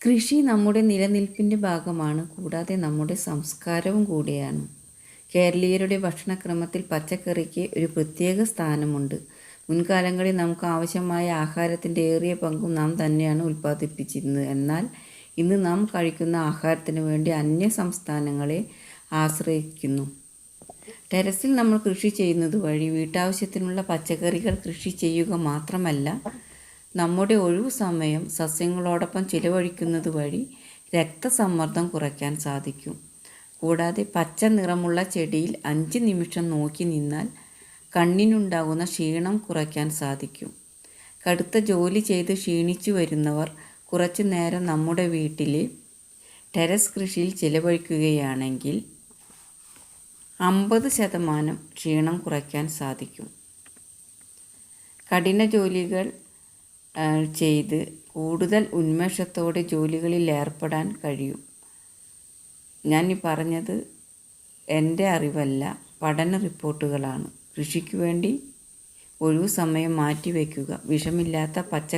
കൃഷി നമ്മുടെ നിലനിൽപ്പിന്റെ ഭാഗമാണ് കൂടാതെ നമ്മുടെ സംസ്കാരവും കൂടിയാണ്. കേരളീയരുടെ ഭക്ഷണക്രമത്തിൽ പച്ചക്കറിക്ക് ഒരു പ്രത്യേക സ്ഥാനമുണ്ട്. മുൻകാലങ്ങളിൽ നമുക്ക് ആവശ്യമായ ആഹാരത്തിന്റെ ഏറിയ പങ്കും നാം തന്നെയാണ് ഉൽപ്പാദിപ്പിച്ചിരുന്നത്. എന്നാൽ ഇന്ന് നാം കഴിക്കുന്ന ആഹാരത്തിന് വേണ്ടി അന്യ സംസ്ഥാനങ്ങളെ ആശ്രയിക്കുന്നു. ടെറസിൽ നമ്മൾ കൃഷി ചെയ്യുന്നത് വഴി വീട്ടാവശ്യത്തിനുള്ള പച്ചക്കറികൾ കൃഷി ചെയ്യുക മാത്രമല്ല നമ്മുടെ ഒഴിവു സമയം സസ്യങ്ങളോടൊപ്പം ചിലവഴിക്കുന്നത് വഴി രക്തസമ്മർദ്ദം കുറയ്ക്കാൻ സാധിക്കും. കൂടാതെ പച്ച നിറമുള്ള ചെടിയിൽ അഞ്ച് നിമിഷം നോക്കി നിന്നാൽ കണ്ണിനുണ്ടാകുന്ന ക്ഷീണം കുറയ്ക്കാൻ സാധിക്കും. കടുത്ത ജോലി ചെയ്ത് ക്ഷീണിച്ചു വരുന്നവർ കുറച്ചു നേരം നമ്മുടെ വീട്ടിലെ ടെറസ് കൃഷിയിൽ ചിലവഴിക്കുകയാണെങ്കിൽ അമ്പത് ശതമാനം ക്ഷീണം കുറയ്ക്കാൻ സാധിക്കും. കഠിന ജോലികൾ ചെയ്ത് കൂടുതൽ ഉന്മേഷത്തോടെ ജോലികളിൽ ഏർപ്പെടാൻ കഴിയും. ഞാൻ ഈ പറഞ്ഞത് എന്റെ അറിവല്ല പഠന റിപ്പോർട്ടുകളാണ്. കൃഷിക്ക് വേണ്ടി ഒഴിവു സമയം മാറ്റിവെക്കുക വിഷമില്ലാത്ത പച്ച